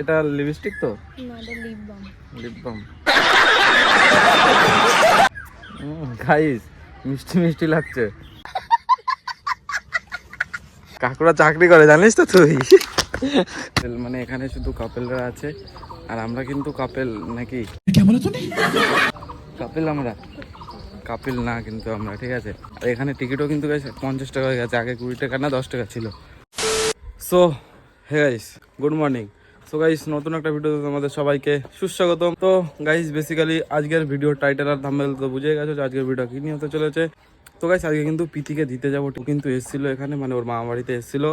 এটা লিপস্টিক তো? না এটা lip balm lip balm guys মিষ্টি মিষ্টি লাগছে। কাকুরা চাকরি করে জানিস তো তুই? মানে এখানে শুধু কাপেলরা আছে আর আমরা কিন্তু কাপেল নাকি? কাপেল আমরা? কাপিল না কিন্তু আমরা ঠিক আছে? আর এখানে টিকিটও কিন্তু guys পঞ্চাশ টাকা হয়ে গেছে আগে কুড়ি টাকা না দশ টাকা ছিল। So hey guys good morning so guys নতুন একটা ভিডিওতে তোমাদের সবাইকে সুস্বাগতম। তো গাইস বেসিক্যালি আজকের ভিডিও টাইটেল আর ধামেল তো বুঝে গেছো যে আজকের ভিডিও কি নিয়ে হতে চলেছে। তো গাইস আজকে কিন্তু পিতিকে দিতে যাব। কিন্তু এসেছিল এখানে মানে ওর মামা বাড়িতে এসেছিল।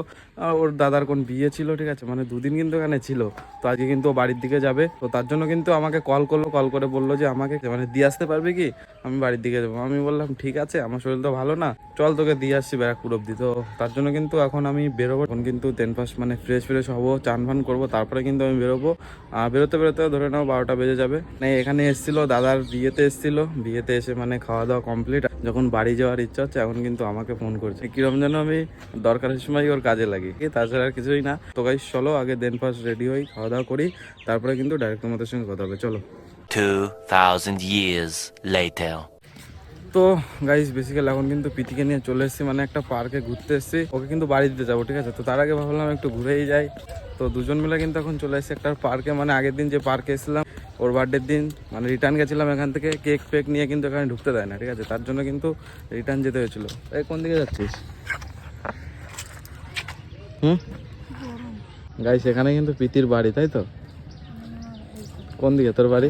ওর দাদার কোন বিয়ে ছিল, ঠিক আছে? মানে দুদিন কিন্তু এখানে ছিল। তো আজকে কিন্তু ও বাড়ির দিকে যাবে। তো তার জন্য কিন্তু আমাকে কল করল কল করে বলল যে আমাকে মানে দিয়ে আসতে পারবে কি? আমি বাড়ির দিকে যাব। আমি বললাম, ঠিক আছে, আমার শরীর তো ভালো না। চল তোকে দিয়ে আসছি ব্যারাকপুর অব্দি তো তার জন্য কিন্তু এখন আমি বেরোবো। এখন কিন্তু টেন পাস মানে ফ্রেশ ফ্রেশ হব, চান ফান করব। তারপরে কিন্তু আমি বেরোবো। আর বেরোতে বেরোতে ধরে নাও বারোটা বেজে যাবে। না এখানে এসেছিল, দাদার বিয়েতে এসেছিল। বিয়েতে এসে মানে খাওয়া দাওয়া কমপ্লিট যখন বাড়ি যাওয়ার ইচ্ছা হচ্ছে এখন কিন্তু আমাকে ফোন করছে। কিরম যেন আমি দরকারের সময় ওর কাজে লাগি। কি তাছাড়া আর কিছুই না। তো গাইস চলো আগে দেন ফার্স্ট রেডি হই খাওয়া দাওয়া করি তারপরে কিন্তু ডাইরেক্ট তোমাদের সঙ্গে কথা হবে চলো। 2,000 years later. তো গাইস বেসিক্যালি এখন কিন্তু পিতিকে নিয়ে চলে এসেছি মানে একটা পার্কে ঘুরতে এসেছি। ওকে কিন্তু বাড়ি দিতে যাব ঠিক আছে? তো তার আগে ভাবলাম একটু ঘুরেই যাই। তো দুজন মিলে কিন্তু এখন চলে এসেছি একটা পার্কে মানে আগের দিন যে পার্কে এসেছিলাম ওর বার্থডের দিন মানে রিটার্ন গেছিলাম এখান থেকে কেক ফেক নিয়ে কিন্তু এখানে ঢুকতে দেয় না ঠিক আছে? তার জন্য কিন্তু রিটার্ন যেতে হয়েছিল। এই কোন দিকে যাচ্ছিস? হুম? গাই সেখানে কিন্তু পিতির বাড়ি তাই তো? কোন দিকে? তোর বাড়ি?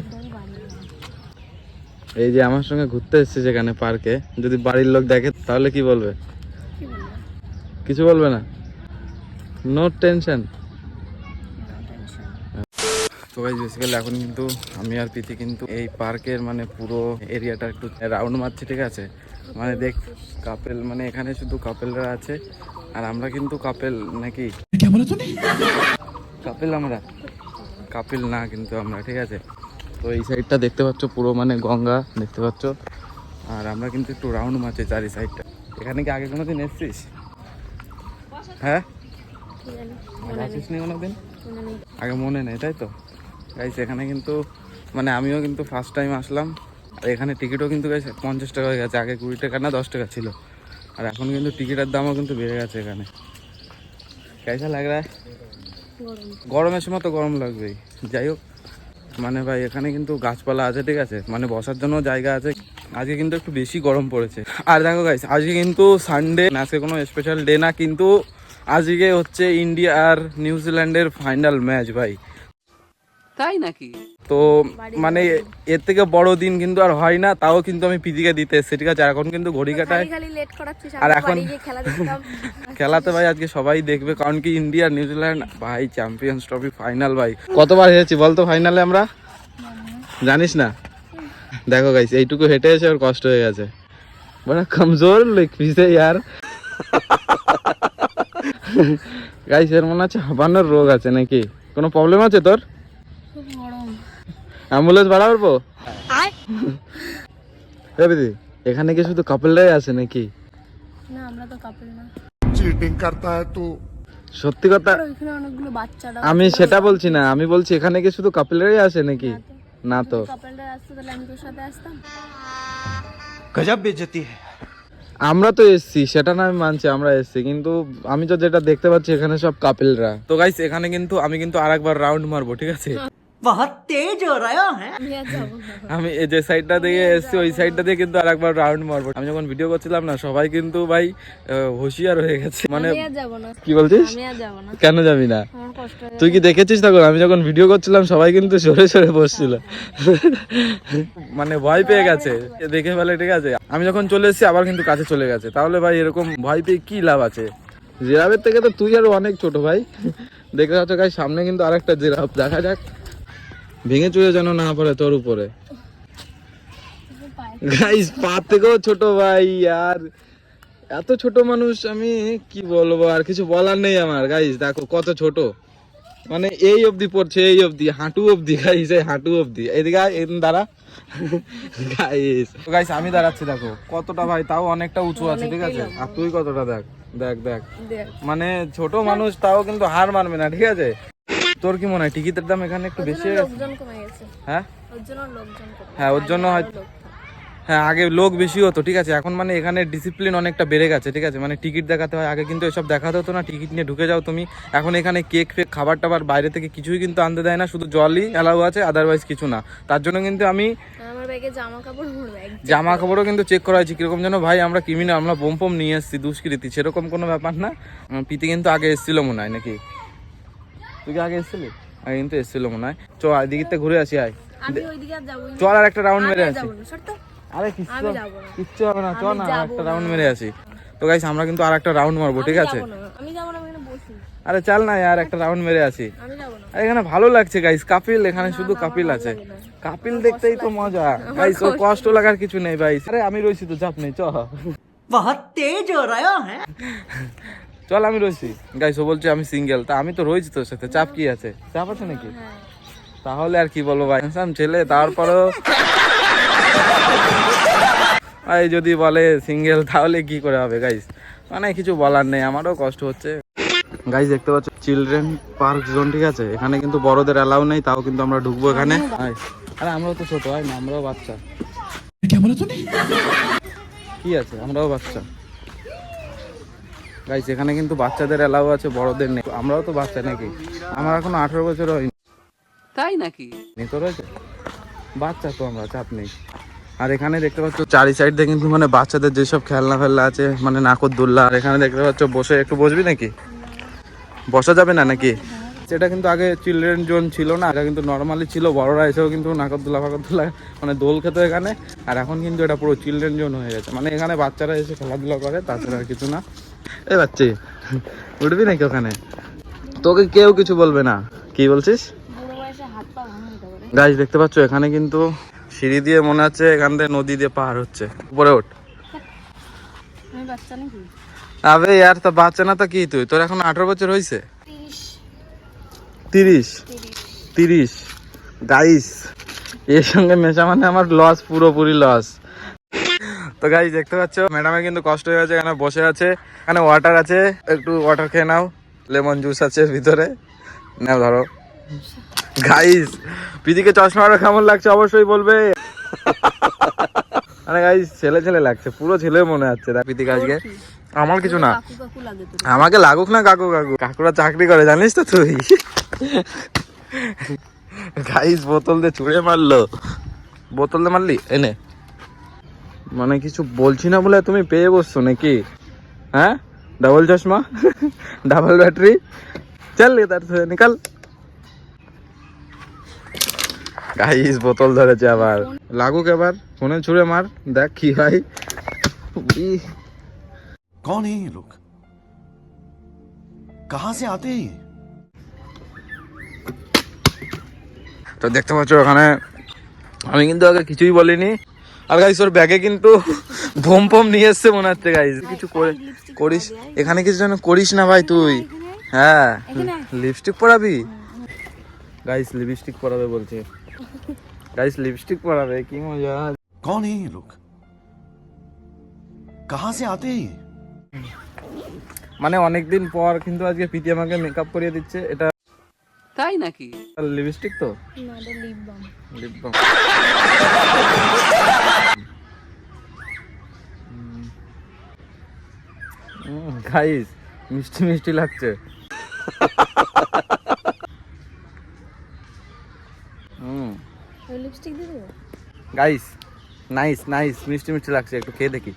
এই যে আমার সঙ্গে ঘুরতে এসেছে যেখানে পার্কে যদি বাড়ির লোক দেখে তাহলে কি বলবে? কিছু বলবে না? নো টেনশন তো গাইজ বেসিক্যালি এখন কিন্তু আমি আর প্রীতি কিন্তু এই পার্কের মানে পুরো এরিয়াটা একটু রাউন্ড মারছি ঠিক আছে? মানে দেখ কাপেল মানে এখানে শুধু কাপেলরা আছে আর আমরা কিন্তু কাপেল নাকি? কাপেল আমরা? কাপিল না কিন্তু আমরা ঠিক আছে? তো এই সাইডটা দেখতে পাচ্ছ পুরো মানে গঙ্গা দেখতে পাচ্ছ? আর আমরা কিন্তু একটু রাউন্ড মারছি চারি সাইডটা এখানে কি আগে কোনোদিন এসছিস? হ্যাঁ? আসিস নি কোনোদিন? মনে নেই। আগে মনে নেই তাই তো? গাইস এখানে কিন্তু মানে আমিও কিন্তু ফার্স্ট টাইম আসলাম। আর এখানে টিকিটও কিন্তু গাইস পঞ্চাশ টাকা হয়ে গেছে, আগে কুড়ি টাকা, না দশ টাকা ছিল। আর এখন কিন্তু টিকিটের দামও কিন্তু বেড়ে গেছে এখানে। কেসা লাগ গরমের সময় তো গরম লাগবেই। যাই হোক মানে ভাই, এখানে কিন্তু গাছপালা আছে, ঠিক আছে? মানে বসার জন্য জায়গা আছে। আজকে কিন্তু একটু বেশি গরম পড়েছে। আর দেখো গাইস আজকে কিন্তু সানডে আজকে কোনো স্পেশাল ডে না, কিন্তু আজকে হচ্ছে ইন্ডিয়া আর নিউজিল্যান্ডের ফাইনাল ম্যাচ ভাই। তাই নাকি? তো মানে এর থেকে বড় দিন কিন্তু আর হয় না তাও কিন্তু আমি পিজিকে দিতে এসেছি ঠিক আছে? আর এখন কিন্তু ঘড়ি কাটায়। আর এখন- খেলাতে ভাই আজকে সবাই দেখবে কারণ কি ইন্ডিয়া নিউজিল্যান্ড ভাই চ্যাম্পিয়ন্স ট্রফি ফাইনাল ভাই। কতবার হেরেছি বলতো ফাইনালে আমরা? জানিস না? দেখো গাইস এইটুকু হেঁটে এসে ওর কষ্ট হয়ে গেছে। বড় কমজোর লেগ পিসে ইয়ার। গাইস এর মনে হচ্ছে হাঁপানোর রোগ আছে নাকি? কোনো প্রবলেম আছে তোর? অ্যাম্বুলেন্স ভাড়া করব? দিদি এখানে কি শুধু কাপলরাই আছে নাকি? সত্যি কথা আমি সেটা বলছি না আমি বলছি এখানে কি শুধু কাপলরাই আছে নাকি? না তো। আমরা তো এসছি সেটা না আমি মানছি আমরা এসছি কিন্তু আমি তো যেটা দেখতে পাচ্ছি এখানে সব কাপিলরা তো গাইস এখানে কিন্তু আমি কিন্তু আরেকবার রাউন্ড মারবো ঠিক আছে? বহুত তেজ হো রहा है আমি এই যে সাইডটা দিয়ে এসছি ওই সাইডটা দিয়ে কিন্তু আরেকবার রাউন্ড মারবো। আমি যখন ভিডিও করছিলাম না সবাই কিন্তু ভাই হুঁশিয়ার হয়ে গেছে। মানে আমি আর যাব না। কি বলছিস? আমি আর যাব না। কেন যাবি না? হয়ে তুই কি দেখেছিস তখন? আমি যখন ভিডিও করছিলাম সবাই কিন্তু সরে সরে বসছিল। মানে ভয় পেয়ে গেছে। এ দেখে ফেলে ঠিক আছে? আমি যখন চলে এসেছি আবার কিন্তু কাছে চলে গেছে। তাহলে ভাই এরকম ভয় পেয়ে কি লাভ আছে? জিরাফের থেকে তো তুই আরও অনেক ছোট ভাই। দেখতে পাচ্ছ গাই সামনে কিন্তু আরেকটা জিরাফ। দেখা যাক। ভেঙে চুরে যেন না পড়ে তোর উপরে। গাইস পা থেকেও ছোট ভাই আর এত ছোট মানুষ আমি কি বলব আর কিছু বলার নেই আমার গাইস দেখো কত ছোট। মানে এই অবধি পড়ছে এই অবধি হাঁটু অবধি গাইস এই হাঁটু অবধি। এদিকে দাঁড়া। গাইস গাইস আমি দাঁড়াচ্ছি দেখো কতটা ভাই তাও অনেকটা উঁচু আছে ঠিক আছে? আর তুই কতটা দেখ দেখ। দেখ। মানে ছোট মানুষ তাও কিন্তু হার মানবে না ঠিক আছে? তোর কি মনে হয়? টিকিটের দাম এখানে একটু বেশি হয়ে গেছে? হ্যাঁ? ওর জন্য হ্যাঁ, ওর জন্য আরও হয়তো- হ্যাঁ আগে লোক বেশি হতো ঠিক আছে? এখন মানে এখানে ডিসিপ্লিন অনেকটা বেড়ে গেছে ঠিক আছে? মানে টিকিট দেখাতে হয়। আগে কিন্তু এসব দেখাতে হতো না টিকিট নিয়ে ঢুকে যাও তুমি। এখন এখানে কেক ফেক খাবার টাবার বাইরে থেকে কিছুই কিন্তু আনতে দেয় না শুধু জলই অ্যালাউ আছে আদারওয়াইজ কিছু না। তার জন্য কিন্তু আমি জামা কাপড় জামা কাপড়ও কিন্তু চেক করা হয়েছে। কীরকম যেন ভাই আমরা ক্রিমিনাল আমরা বোম ফোম নিয়ে এসেছি দুষ্কৃতি। সেরকম কোনো ব্যাপার না। প্রীতি কিন্তু আগে এসেছিল মনে হয় নাকি? তুই কি আগে এসেছিলি? আগে কিন্তু এসেছিল মনে হয়। চল এদিকে ঘুরে আসি আয়। চল আর একটা রাউন্ড মেরে আসি। আরে কিচ্ছু কিচ্ছু হবে না চল না আর একটা রাউন্ড মেরে আসি। তো গাইস আমরা কিন্তু আর একটা রাউন্ড মারবো ঠিক আছে? আরে চল না আর একটা রাউন্ড মেরে আসি। আরে এখানে ভালো লাগছে গাইস কাপিল এখানে শুধু কাপিল আছে। কাপিল দেখতেই তো মজা। গাইস ও কষ্ট লাগার কিছু নেই ভাই। আরে আমি রইছি তো চাপ নেই চ। বহুত তেজ হো রহা হ্যাঁ চল আমি রয়েছি গাইস ও বলছে আমি সিঙ্গেল তা আমি তো রয়েছি তোর সাথে। চাপ কি আছে? চাপ আছে নাকি? হ্যাঁ তাহলে আর কি বলব ভাই? হ্যান্ডসাম ছেলে তারপরেও ভাই যদি বলে সিঙ্গেল তাহলে কি করে হবে গাইস মানে কিছু বলার নেই আমারও কষ্ট হচ্ছে। গাইস দেখতে পাচ্ছ চিলড্রেন পার্ক জোন ঠিক আছে? এখানে কিন্তু বড়দের অ্যালাউ নেই তাও কিন্তু আমরা ঢুকবো এখানে। আরে আমরাও তো ছোট হয় না আমরাও বাচ্চা। কি আছে? আমরাও বাচ্চা। গাইস এখানে কিন্তু বাচ্চাদের অ্যালাউ আছে বড়দের নেই। আমরাও তো বাচ্চা নাকি? আমার এখন আঠারো বছর হয়নি। তাই নাকি? তো রয়েছে? বাচ্চা তো আমরা চাপ নেই। আর এখানে দেখতে পাচ্ছ চারি সাইড দিয়ে কিন্তু মানে বাচ্চাদের যেসব খেলনা ফেলনা আছে মানে নাকরদোল্লা আর এখানে দেখতে পাচ্ছ বসে একটু বসবি নাকি? বসা যাবে না নাকি? সেটা কিন্তু আগে চিলড্রেন জোন ছিল না এটা কিন্তু নর্মালি ছিল বড়রা এসেও কিন্তু নাকরদোল্লা ফাকরদোল্লা মানে দোল খেতো এখানে। আর এখন কিন্তু এটা পুরো চিলড্রেন জোন হয়ে গেছে। মানে এখানে বাচ্চারা এসে খেলাধুলা করে তাছাড়া আর কিছু না। এ বাচ্চি, উঠবি নাকি ওখানে? তোকে কেউ কিছু বলবে না। কি বলছিস? গাছ দেখতে পাচ্ছ, এখানে কিন্তু সিঁড়ি দিয়ে মনে হচ্ছে এখান থেকে নদী দিয়ে পাহাড় হচ্ছে। উপরে ওঠ। আবে ইয়ার তা বাচ্চা না তো কি তুই? তোর এখন আঠারো বছর হয়েছে তিরিশ। তিরিশ। গাইস এর সঙ্গে মেশা মানে আমার লস পুরোপুরি লস তো গাইস দেখতে পাচ্ছ? ম্যাডামের কিন্তু কষ্ট হয়ে গেছে এখানে বসে আছে। এখানে ওয়াটার আছে। একটু ওয়াটার খেয়ে নাও। লেমন জুস আছে ভিতরে। নাও ধরো। গাইস পিদিকে চশমা চশমাটা কেমন লাগছে অবশ্যই বলবে। আরে গাইস ছেলে ছেলে লাগছে। পুরো ছেলে মনে হচ্ছে। পিদিকে আজকে। আমার কিছু না। আমাকে লাগুক না কাকু কাকু। কাকুরা চাকরি করে জানিস তো তুই। গাইস বোতল দিয়ে ছুঁড়ে মারলো। বোতল দিয়ে মারলি? এনে। মানে কিছু বলছি না বলে তুমি পেয়ে বসছো নাকি? হ্যাঁ? ডাবল চশমা? ডাবল ব্যাটারি চল তার নিকাল। গাইস বোতল ধরেছে আবার। লাগুক এবার ফোনে ছুড়ে মার দেখ কি হয়। কন এই লোক কাহা সে আতে তো দেখতে পাচ্ছ ওখানে আমি কিন্তু আগে কিছুই বলিনি। আর গাইস ওর ব্যাগে কিন্তু ভোম ফোম নিয়ে এসছে মনে হচ্ছে গাইস কিছু করে করিস এখানে কিছু যেন করিস না ভাই তুই। হ্যাঁ লিপস্টিক পরাবি? গাইস লিপস্টিক পরাবে বলছে। গাইস লিপস্টিক পরাবে কি মজা। কোন এই লোক কাহা সে আতে মানে অনেকদিন পর কিন্তু আজকে প্রীতি আমাকে মেকআপ করিয়ে দিচ্ছে এটা তাই নাকি? লিপস্টিক তো? না এটা lip balm lip balm guys মিষ্টি মিষ্টি লাগছে। হুম লিপস্টিক দিয়ে দেবো? গাইস নাইস নাইস মিষ্টি মিষ্টি লাগছে একটু খেয়ে দেখি।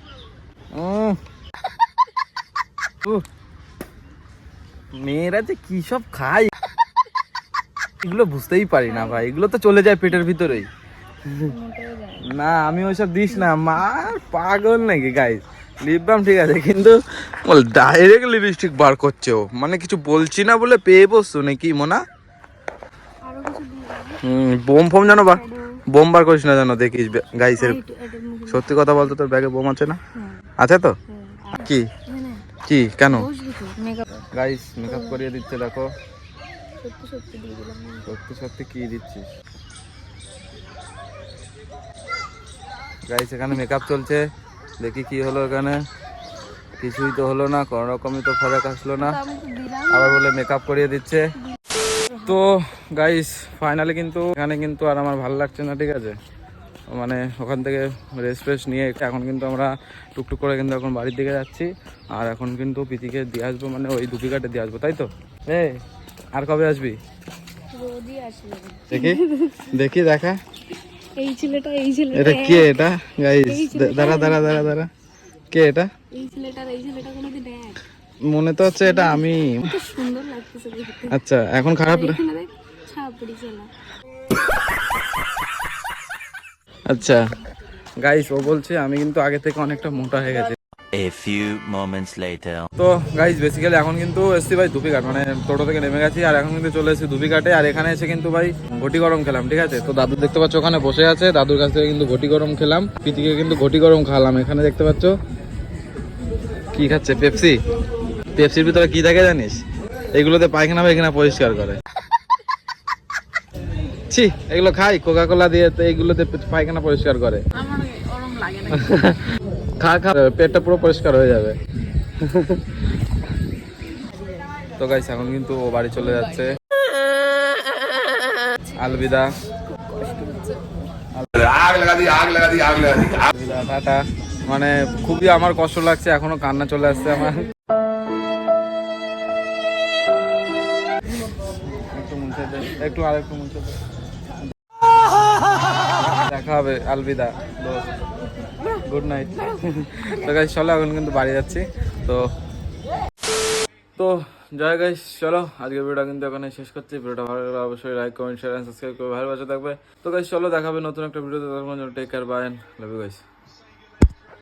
মেয়েরা যে কি সব খায়। এগুলো বুঝতেই পারি না ভাই। এগুলো তো চলে যায় পেটের ভিতরেই। না। আমি ওইসব দিস না। মার পাগল নাকি গাইস লিপ বাম ঠিক আছে কিন্তু বল ডাইরেক্ট লিপস্টিক বার করছে ও। মানে কিছু বলছি না বলে পেয়ে বসছো নাকি মোনা? হুম, বোম ফোম জানো বা বোম বার করিস না জানো দেখিস গাইসের সত্যি কথা বলতো তোর ব্যাগে বোম আছে না? হ্যাঁ। আছে তো? হ্যাঁ। কি? কি? কেন? গাইস মেকআপ করিয়ে দিচ্ছে দেখো। সত্যি সত্যি দিয়ে দিলাম সত্যি সত্যি কি দিচ্ছিস? গাইস এখানে মেকআপ চলছে। দেখি কি হলো এখানে। কিছুই তো হলো না কোনো রকমই তো ফরক আসলো না। আবার বলে মেকআপ করিয়ে দিচ্ছে। তো গাইস ফাইনালি কিন্তু এখানে কিন্তু আর আমার ভালো লাগছে না ঠিক আছে? মানে ওখান থেকে রেস্ট ফ্রেস্ট নিয়ে এখন কিন্তু আমরা টুকটুক করে কিন্তু এখন বাড়ির দিকে যাচ্ছি। আর এখন কিন্তু পিতিকে দিয়ে আসব মানে ওই দুপি কাটে দিয়ে আসব তাই তো? এ আর কবে আসবি। দেখি দেখি দেখা। এই ছেলেটা এই ছেলেটা। এটা কে এটা? গাইস দাঁড়া দাঁড়া দাঁড়া দাঁড়া। কে এটা? এই ছেলেটার এই ছেলেটা কোনোদিন এক মনে তো হচ্ছে এটা আমি। সুন্দর লাগতেছে আচ্ছা এখন খারাপ ছেলে। আচ্ছা গাইস ও বলছে আমি কিন্তু আগে থেকে অনেকটা মোটা হয়ে গেছি। A few moments later. তো গাইস বেসিক্যালি এখন কিন্তু এসছি ভাই দুপিঘাট মানে টোটো থেকে নেমে গেছি আর এখন কিন্তু চলে এসেছি দুপিঘাটে আর এখানে এসে কিন্তু ভাই ঘটি গরম খেলাম ঠিক আছে? তো দাদু দেখতে পাচ্ছ ওখানে বসে আছে দাদুর কাছ থেকে কিন্তু ঘটি গরম খেলাম পিতিকে কিন্তু ঘটি গরম খাওয়ালাম এখানে দেখতে পাচ্ছ? কি খাচ্ছে পেপসি? পেপসির ভিতরে কি থাকে জানিস? এগুলোতে পায়খানা পায়খানা পরিষ্কার করে। ছি এগুলো খাই কোকা কোলা দিয়ে তো এইগুলোতে পায়খানা পরিষ্কার করে। খা খা পেটটা পুরো পরিষ্কার হয়ে যাবে। তো গাইস এখন কিন্তু ও বাড়ি চলে যাচ্ছে। আলবিদা। টাটা। মানে খুবই আমার কষ্ট লাগছে এখনও কান্না চলে আসছে আমার। একটু মুছে দে একটু আর একটু মুছে দে। দেখা হবে আলবিদা। গুড নাইট তো গাইস চলো, এখন কিন্তু বাড়ি যাচ্ছি। তো তো, জয় গাইস চলো, আজকের ভিডিওটা কিন্তু এখানে শেষ করছি। ভিডিওটা ভালো লাগলে অবশ্যই লাইক কমেন্ট শেয়ার সাবস্ক্রাইব করে ভালোবাসা থাকবে। তো গাইস চলো, দেখাবে নতুন একটা ভিডিওতে তখন take care bye love you guys